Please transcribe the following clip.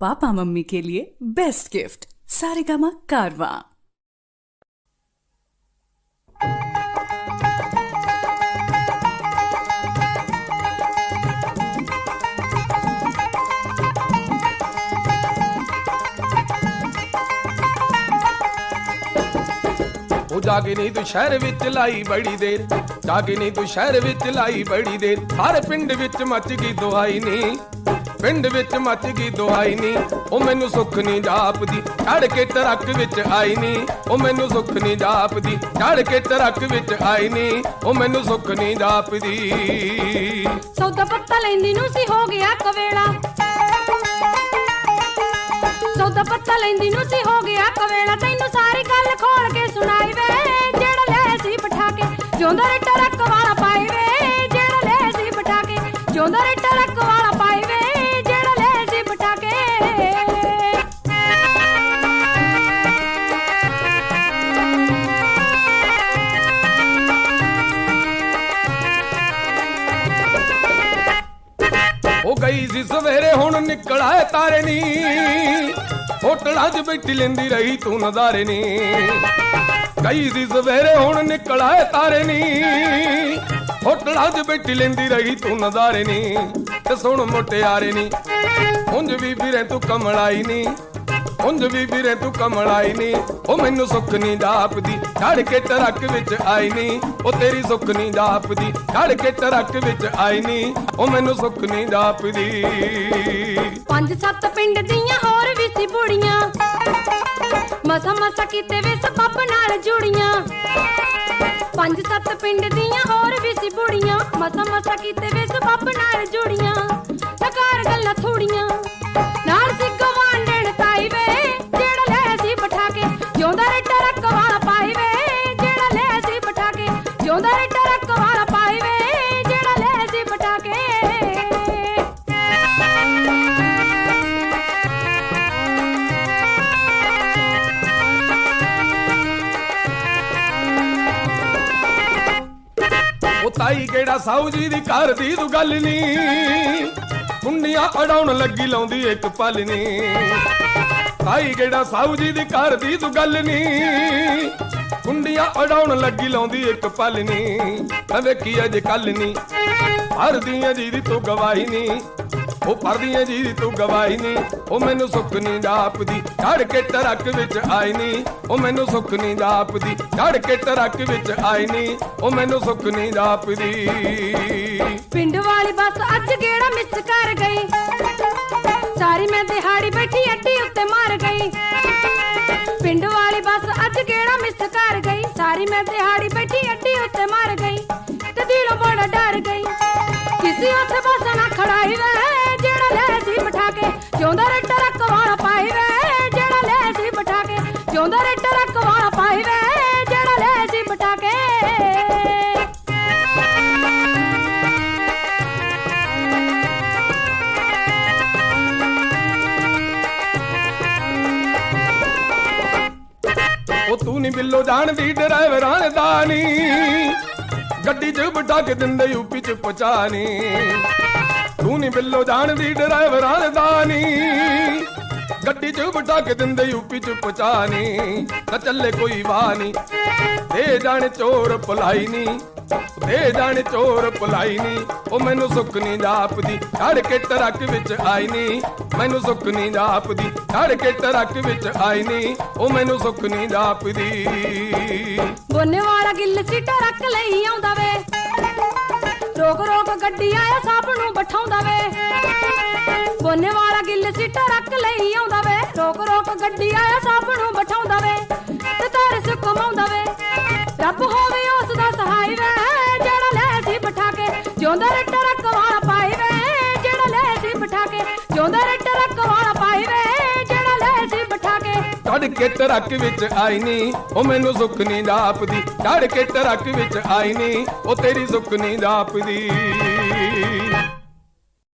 Papa mummy के लिए best gift Saregama कारवा ਉਹ ਜਾਗੇ ਨਹੀਂ ਤੂੰ ਸ਼ਹਿਰ ਵਿੱਚ ਲਾਈ ਬੜੀ ਦੇਰ ਜਾਗੇ ਨਹੀਂ ਤੂੰ ਸ਼ਹਿਰ ਵਿੱਚ ਲਾਈ ਬੜੀ ਦੇਰ ਹਰ ਪਿੰਡ ਵਿੱਚ ਮੱਚ ਗਈ ਦੁਹਾਈ ਨਹੀਂ ਪਿੰਡ ਵਿੱਚ ਮੱਚ ਗਈ ਦੁਹਾਈ ਨਹੀਂ ਉਹ ਮੈਨੂੰ ਸੁੱਖ ਨਹੀਂ ਜਾਪਦੀ, ਚੜ ਕੇ ਟਰੱਕ ਵਿੱਚ ਆਈ ਨਹੀਂ ਉਹ ਮੈਨੂੰ ਸੁੱਖ ਨਹੀਂ ਜਾਪਦੀ, ਚੜ ਕੇ ਟਰੱਕ ਵਿੱਚ ਆਈ ਨਹੀਂ ਉਹ ਮੈਨੂੰ ਸੁੱਖ ਨਹੀਂ ਜਾਪਦੀ। ਸੌਦਾ ਪੱਤਾ ਲੈਂਦੀ ਨੂੰ ਸੀ, ਹੋ ਗਿਆ ਕਵੇਲਾ। ਸੌਦਾ ਪੱਤਾ ਲੈਂਦੀ ਨੂੰ ਸੀ, ਹੋ ਗਿਆ ਕਵੇਲਾ। ਤੈਨੂੰ ਸਾਰੀ ਗੱਲ ਖੋਲ ਕੇ ਸੁਣਾਈ ਵੇ, ਜਿਹੜਾ ਲੈ ਸੀ ਬਿਠਾ ਕੇ ਜਿਉਂਦਾ ਰੇ ਟਰੱਕ ਵਾਲਾ ਪਾਈ ਵੇ, ਜਿਹੜਾ ਲੈ ਸੀ ਬਿਠਾ ਕੇ ਜਿਉਂਦਾ ਰੇ ਟਰੱਕ ਉਹ ਗਈ ਸੀ ਸਵੇਰੇ, ਹੁਣ ਨਿਕਲ ਤਾਰੇ ਨੀ। ਹੋਟਲਾਂ 'ਚ ਬੈਠੀ ਲੈਂਦੀ ਰਹੀ ਤੂੰ ਨਜ਼ਾਰੇ ਨੀ। ਗਈ ਸੀ ਸਵੇਰੇ, ਹੁਣ ਨਿਕਲ ਆਏ ਤਾਰੇ ਨੀ। ਹੋਟਲਾਂ 'ਚ ਬੈਠੀ ਲੈਂਦੀ ਰਹੀ ਤੂੰ ਨਜ਼ਾਰੇ ਨੀ। ਤੇ ਸੁਣ ਮੁਟਿਆਰੇ ਨੀ। ਉਂਝ ਵੀ ਵੀਰੇ ਤੂੰ ਕਮਲਾਈ ਨੀ। ਉਂਝ ਵੀ ਵੀਰੇ ਤੂੰ ਕਮਲਾਈ ਨੀ। ਉਹ ਮੈਨੂੰ ਸੁੱਖ ਨਹੀਂ ਜਾਪਦੀ ਛੜ ਕੇ ਟਰੱਕ ਵਿੱਚ ਆਈ ਨੀ। ਉਹ ਤੇਰੀ ਸੁੱਖ ਨਹੀਂ ਜਾਪਦੀ ਛੜ ਕੇ ਟਰੱਕ ਵਿੱਚ ਆਈ ਨੀ। ਉਹ ਮੈਨੂੰ ਸੁੱਖ ਨਹੀਂ ਜਾਪਦੀ ਪੰਜ ਸੱਤ ਪਿੰਡ ਦੀਆਂ ਹੋਰ ਵੀ ਸੀ ਬੁੜੀਆਂ। ਮਸਾ ਮਸਾ ਕੀਤੇ ਵੇ ਸਬੱਬ ਨਾਲ ਜੁੜੀਆਂ। ਪੰਜ ਸੱਤ ਪਿੰਡ ਦੀਆਂ ਹੋਰ ਵੀ ਸੀ ਬੁੜੀਆਂ। ਮਸਾ ਮਸਾ ਕੀਤੇ ਵੇ ਸਬੱਬ ਨਾਲ ਜੁੜੀਆਂ। ਤਕਾਰ ਗੱਲਾਂ ਥੋੜੀਆਂ। ਜਿਉਂਦਾ ਰੇ ਟਰੱਕ ਵਾਲਾ ਪਾਈ ਵੇ, ਜਿਹੜਾ ਲੈ ਸੀ ਬਿਠਾ ਕੇ ਜਿਉਂਦਾ ਰੇ ਟਰੱਕ ਵਾਲਾ ਪਾਈ ਵੇ, ਜਿਹੜਾ ਲੈ ਸੀ ਬਿਠਾ ਕੇ ਉਹ ਤਾਈ ਕਿਹੜਾ ਸਾਊ ਜੀ ਦੀ ਘਰ ਦੀ ਤੂੰ ਗੱਲ ਨਹੀਂ ਮੁੰਡੀਆਂ ਅੜਾਉਣ ਲੱਗੀ ਲਾਉਂਦੀ ਇੱਕ ਪਲ ਨੀ। ਤਾਈ ਕਿਹੜਾ ਸਾਊ ਜੀ ਦੀ ਘਰ ਦੀ ਤੂੰ ਗੱਲ ਨਹੀਂ ਮੁੰਡੀਆਂ ਅੜਾਉਣ ਲੱਗੀ ਲਾਉਂਦੀ ਇੱਕ ਪਲ ਨੀ। ਮੈਂ ਵੇਖੀ ਅਜ ਕੱਲ ਨੀ। ਹਰਦੀਆਂ ਜੀ ਦੀ ਤੂੰ ਗਵਾਹੀ ਨੀ। ਉਹ ਪਰਦੀਆਂ ਜੀ ਦੀ ਤੂੰ ਗਵਾਹੀ ਨੀ। ਉਹ ਮੈਨੂੰ ਸੁੱਖ ਨਹੀਂ ਜਾਪਦੀ ਚੜ ਕੇ ਟਰੱਕ ਵਿੱਚ ਆਈ ਨੀ। ਉਹ ਮੈਨੂੰ ਸੁੱਖ ਨਹੀਂ ਜਾਪਦੀ ਚੜ ਕੇ ਟਰੱਕ ਵਿੱਚ ਆਈ ਨੀ। ਉਹ ਮੈਨੂੰ ਸੁੱਖ ਨਹੀਂ ਜਾਪਦੀ ਪਿੰਡ ਵਾਲੀ ਬੱਸ ਅੱਜ ਗੇੜਾ ਮਿਸ ਕਰ ਗਈ? ਸਾਰੀ ਮੈਂ ਦਿਹਾੜੀ ਬੈਠੀ ਅੱਡੀ ਉੱਤੇ ਮਰ ਗਈ ਤੇ ਦਿਲੋਂ ਬੜਾ ਡਰ ਗਈ। ਕਿਸੇ ਉੱਥੇ ਬੱਸ ਨਾ ਖੜਾਈ ਵੇ, ਜਿਹੜਾ ਲੈ ਸੀ ਬਿਠਾ ਕੇ, ਜਿਉਂਦਾ ਰੇ ਤੂੰ ਨਹੀਂ ਬਿੱਲੋ ਜਾਣਦੀ, ਡਰਾਈਵਰਾਂ ਦਾ ਨਹੀਂ ਗੱਡੀ 'ਚ ਬਿਠਾ ਕੇ ਦਿੰਦੇ ਯੂਪੀ 'ਚ ਪਹੁੰਚਾਣੀ ਤੂੰ ਨਹੀਂ ਬਿੱਲੋ ਜਾਣਦੀ, ਡਰਾਈਵਰਾਂ ਦਾ ਨਹੀਂ ਗੱਡੀ 'ਚ ਬਿਠਾ ਕੇ ਦਿੰਦੇ ਯੂਪੀ 'ਚ ਪਹੁੰਚਾਣੀ ਨਾ ਚੱਲੇ ਕੋਈ ਵਾਹ ਨਹੀਂ ਦੇ ਜਾਣ ਚੋਰ ਭਲਾਈ ਨਹੀਂ ਦੇ ਜਾਣ ਚੋਰ ਭਲਾਈ ਨਹੀਂ ਉਹ ਮੈਨੂੰ ਸੁੱਖ ਨਹੀਂ ਜਾਪਦੀ ਛੜ ਕੇ ਟਰੱਕ ਵਿੱਚ ਆਈ ਨਹੀਂ ਮੈਨੂੰ ਸੁੱਖ ਨਹੀਂ ਜਾਪਦੀ ਛੜ ਕੇ ਟਰੱਕ ਵਿੱਚ ਆਈ ਨਹੀਂ ਉਹ ਮੈਨੂੰ ਸੁੱਖ ਨਹੀਂ ਜਾਪਦੀ। ਬੋਨੇ ਵਾਲਾ ਗਿੱਲ ਸੀ ਟਰੱਕ ਲਈ ਆਉਂਦਾ ਵੇ। ਰੋਕ ਰੋਕ ਗੱਡੀ ਆਇਆ ਸਾਪ ਨੂੰ ਬਿਠਾਉਂਦਾ ਵੇ। ਬੋਨੇ ਵਾਲਾ ਗਿੱਲ ਸੀ ਟਰੱਕ ਲਈ ਆਉਂਦਾ ਵੇ। ਰੋਕ ਰੋਕ ਗੱਡੀ ਆਇਆ ਸਾਪ ਨੂੰ ਜਿਉਂਦਾ ਰੇ ਟਰੱਕ ਵਾਲਾ ਪਾਈ ਵੇ, ਜਿਹੜਾ ਲੈ ਸੀ ਬਿਠਾ ਕੇ ਜਿਉਂਦਾ ਰੇ ਟਰੱਕ ਵਾਲਾ ਪਾਈ ਵੇ, ਜਿਹੜਾ ਲੈ ਸੀ ਬਿਠਾ ਕੇ ਚੜ ਕੇ ਟਰੱਕ ਵਿੱਚ ਆਈ ਨੀ, ਉਹ ਮੈਨੂੰ ਸੁੱਖ ਨਹੀਂ ਜਾਪਦੀ ਚੜ ਕੇ ਟਰੱਕ ਵਿੱਚ ਆਈ ਨੀ, ਉਹ ਤੇਰੀ ਸੁੱਖ ਨਹੀਂ ਜਾਪਦੀ